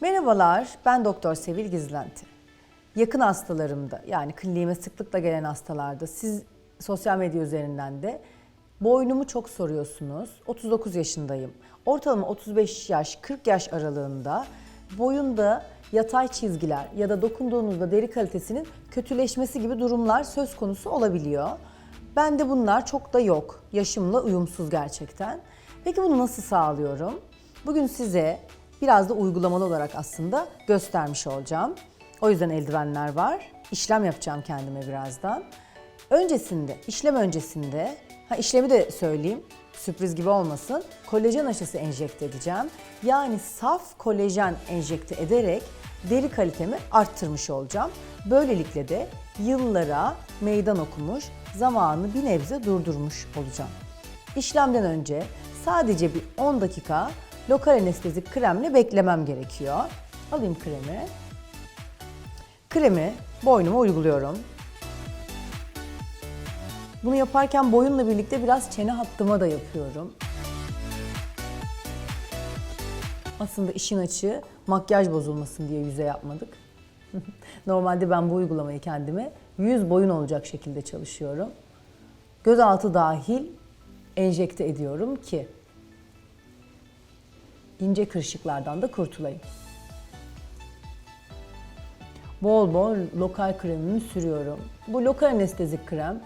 Merhabalar, ben Doktor Sevil Gizlenti. Yakın hastalarımda yani kliniğime sıklıkla gelen hastalarda siz sosyal medya üzerinden de boynumu çok soruyorsunuz. 39 yaşındayım. Ortalama 35 yaş 40 yaş aralığında boyunda yatay çizgiler ya da dokunduğunuzda deri kalitesinin kötüleşmesi gibi durumlar söz konusu olabiliyor. Bende bunlar çok da yok. Yaşımla uyumsuz gerçekten. Peki bunu nasıl sağlıyorum? Bugün size biraz da uygulamalı olarak aslında göstermiş olacağım. O yüzden eldivenler var. İşlem yapacağım kendime birazdan. Öncesinde, işlem öncesinde, ha işlemi de söyleyeyim, sürpriz gibi olmasın. Kolajen aşısı enjekte edeceğim. Yani saf kolajen enjekte ederek deri kalitemi arttırmış olacağım. Böylelikle de yıllara meydan okumuş, zamanı bir nebze durdurmuş olacağım. İşlemden önce sadece bir 10 dakika lokal anestezik kremle beklemem gerekiyor. Alayım kremi. Kremi boynuma uyguluyorum. Bunu yaparken boyunla birlikte biraz çene hattıma da yapıyorum. Aslında işin açığı makyaj bozulmasın diye yüze yapmadık. Normalde ben bu uygulamayı kendime yüz boyun olacak şekilde çalışıyorum. Gözaltı dahil enjekte ediyorum ki ince kırışıklardan da kurtulayım. Bol bol lokal kremimi sürüyorum. Bu lokal anestezik krem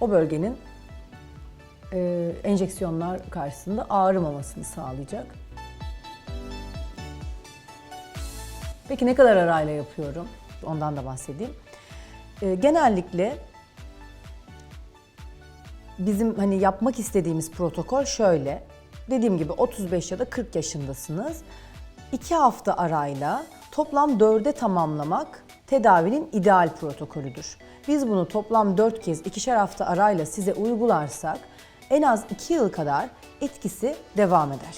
o bölgenin e, enjeksiyonlar karşısında ağrımamasını sağlayacak. Peki ne kadar arayla yapıyorum? Ondan da bahsedeyim. E, genellikle bizim hani yapmak istediğimiz protokol şöyle. Dediğim gibi 35 ya da 40 yaşındasınız. 2 hafta arayla toplam 4'e tamamlamak tedavinin ideal protokolüdür. Biz bunu toplam 4 kez ikişer hafta arayla size uygularsak en az 2 yıl kadar etkisi devam eder.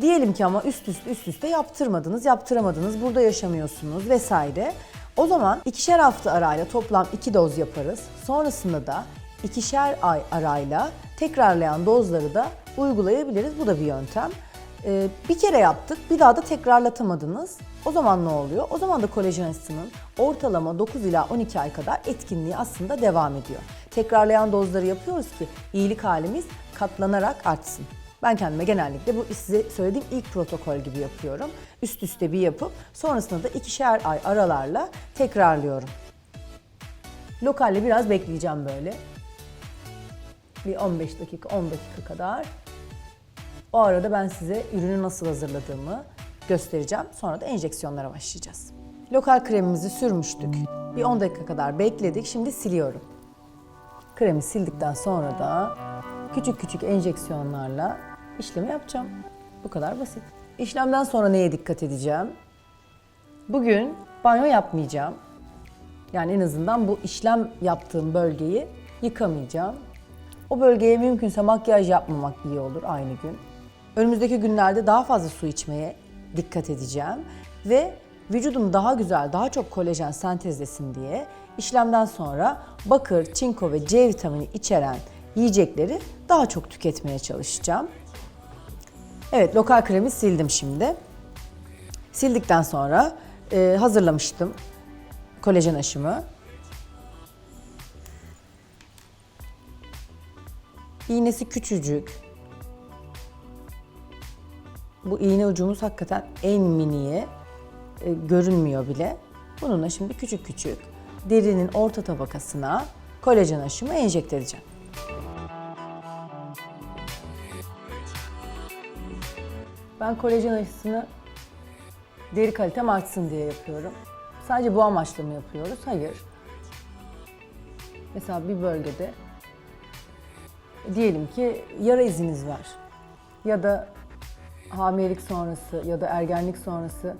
Diyelim ki ama üst üste üst üste yaptırmadınız, yaptıramadınız, burada yaşamıyorsunuz vesaire. O zaman ikişer hafta arayla toplam 2 doz yaparız. Sonrasında da ikişer ay arayla tekrarlayan dozları da uygulayabiliriz. Bu da bir yöntem. Ee, bir kere yaptık, bir daha da tekrarlatamadınız. O zaman ne oluyor? O zaman da kolajen aşısının ortalama 9 ila 12 ay kadar etkinliği aslında devam ediyor. Tekrarlayan dozları yapıyoruz ki iyilik halimiz katlanarak artsın. Ben kendime genellikle bu size söylediğim ilk protokol gibi yapıyorum. Üst üste bir yapıp sonrasında da ikişer ay aralarla tekrarlıyorum. Lokalle biraz bekleyeceğim böyle. Bir 15 dakika, 10 dakika kadar. O arada ben size ürünü nasıl hazırladığımı göstereceğim. Sonra da enjeksiyonlara başlayacağız. Lokal kremimizi sürmüştük. Bir 10 dakika kadar bekledik. Şimdi siliyorum. Kremi sildikten sonra da küçük küçük enjeksiyonlarla işlemi yapacağım. Bu kadar basit. İşlemden sonra neye dikkat edeceğim? Bugün banyo yapmayacağım. Yani en azından bu işlem yaptığım bölgeyi yıkamayacağım. O bölgeye mümkünse makyaj yapmamak iyi olur aynı gün. Önümüzdeki günlerde daha fazla su içmeye dikkat edeceğim ve vücudum daha güzel, daha çok kolajen sentezlesin diye işlemden sonra bakır, çinko ve C vitamini içeren yiyecekleri daha çok tüketmeye çalışacağım. Evet, lokal kremi sildim şimdi. Sildikten sonra e, hazırlamıştım kolajen aşımı. İğnesi küçücük. Bu iğne ucumuz hakikaten en miniye e, görünmüyor bile. Bununla şimdi küçük küçük derinin orta tabakasına kolajen aşımı enjekte edeceğim. Ben kolajen aşısını deri kalitem artsın diye yapıyorum. Sadece bu amaçla mı yapıyoruz? Hayır. Mesela bir bölgede diyelim ki yara iziniz var ya da hamilelik sonrası ya da ergenlik sonrası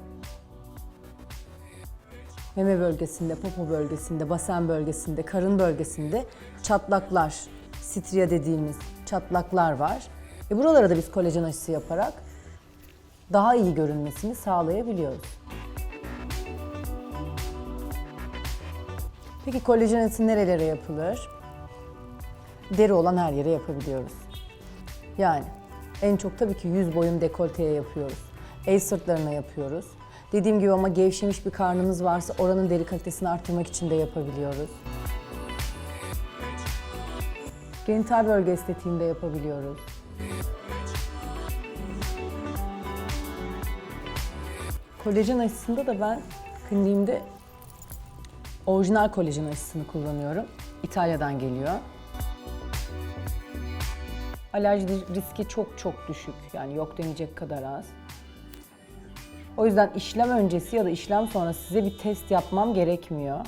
meme bölgesinde, popo bölgesinde, basen bölgesinde, karın bölgesinde çatlaklar, stria dediğimiz çatlaklar var. E buralara da biz kolajen aşısı yaparak daha iyi görünmesini sağlayabiliyoruz. Peki kolajen aşısı nerelere yapılır? Deri olan her yere yapabiliyoruz. Yani en çok tabii ki yüz boyun dekolteye yapıyoruz. El sırtlarına yapıyoruz. Dediğim gibi ama gevşemiş bir karnınız varsa oranın deri kalitesini arttırmak için de yapabiliyoruz. Genital bölge estetiğinde yapabiliyoruz. Kolajen aşısında da ben kliniğimde orijinal kolajen aşısını kullanıyorum. İtalya'dan geliyor. Alerji riski çok çok düşük. Yani yok denecek kadar az. O yüzden işlem öncesi ya da işlem sonrası size bir test yapmam gerekmiyor.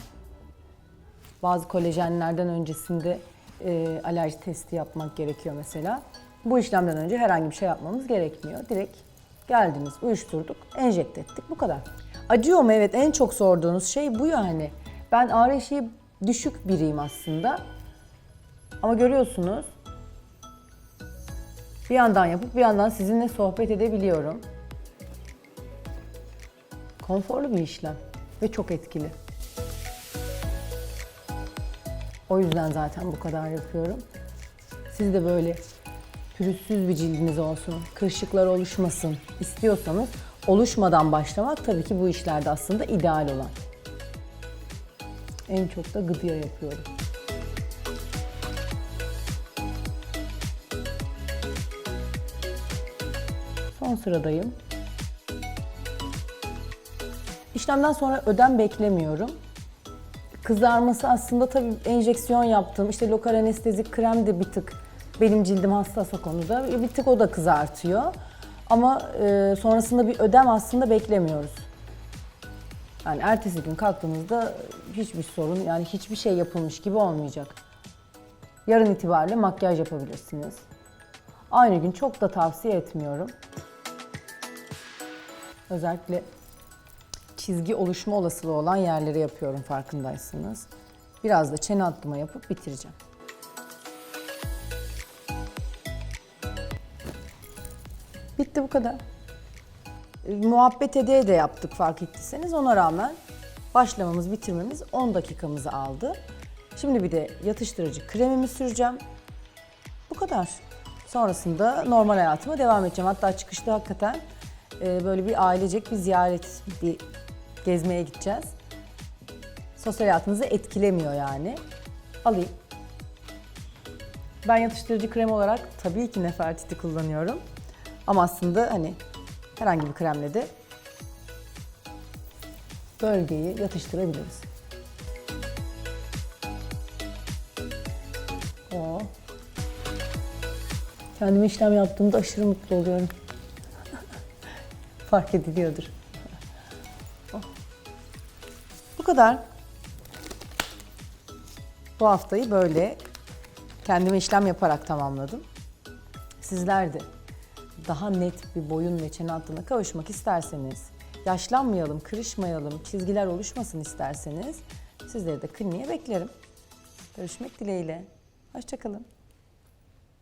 Bazı kolajenlerden öncesinde e, alerji testi yapmak gerekiyor mesela. Bu işlemden önce herhangi bir şey yapmamız gerekmiyor. Direkt geldiniz, uyuşturduk, enjekte ettik. Bu kadar. Acıyor mu? Evet en çok sorduğunuz şey bu yani. Ben ağrı eşiği düşük biriyim aslında. Ama görüyorsunuz bir yandan yapıp bir yandan sizinle sohbet edebiliyorum. Konforlu bir işlem ve çok etkili. O yüzden zaten bu kadar yapıyorum. Siz de böyle pürüzsüz bir cildiniz olsun, kırışıklar oluşmasın istiyorsanız oluşmadan başlamak tabii ki bu işlerde aslında ideal olan. En çok da gıdıya yapıyorum. Son sıradayım. İşlemden sonra ödem beklemiyorum. Kızarması aslında tabii enjeksiyon yaptığım işte lokal anestezik krem de bir tık benim cildim hassas o konuda. Bir tık o da kızartıyor. Ama e, sonrasında bir ödem aslında beklemiyoruz. Yani ertesi gün kalktığımızda hiçbir sorun yani hiçbir şey yapılmış gibi olmayacak. Yarın itibariyle makyaj yapabilirsiniz. Aynı gün çok da tavsiye etmiyorum. Özellikle çizgi oluşma olasılığı olan yerlere yapıyorum farkındaysanız. Biraz da çene atlıma yapıp bitireceğim. Bitti bu kadar. E, Muhabbet edeye de yaptık fark ettiyseniz ona rağmen başlamamız bitirmemiz 10 dakikamızı aldı. Şimdi bir de yatıştırıcı kremimi süreceğim. Bu kadar. Sonrasında normal hayatıma devam edeceğim. Hatta çıkışta hakikaten e, böyle bir ailecek bir ziyaret, bir gezmeye gideceğiz. Sosyal hayatınızı etkilemiyor yani. Alayım. Ben yatıştırıcı krem olarak tabii ki Nefertiti kullanıyorum. Ama aslında hani herhangi bir kremle de bölgeyi yatıştırabiliriz. Oo. Kendime işlem yaptığımda aşırı mutlu oluyorum. Fark ediliyordur. Bu kadar. Bu haftayı böyle kendime işlem yaparak tamamladım. Sizler de daha net bir boyun ve çene hattına kavuşmak isterseniz, yaşlanmayalım, kırışmayalım, çizgiler oluşmasın isterseniz sizleri de kliniğe beklerim. Görüşmek dileğiyle. Hoşçakalın.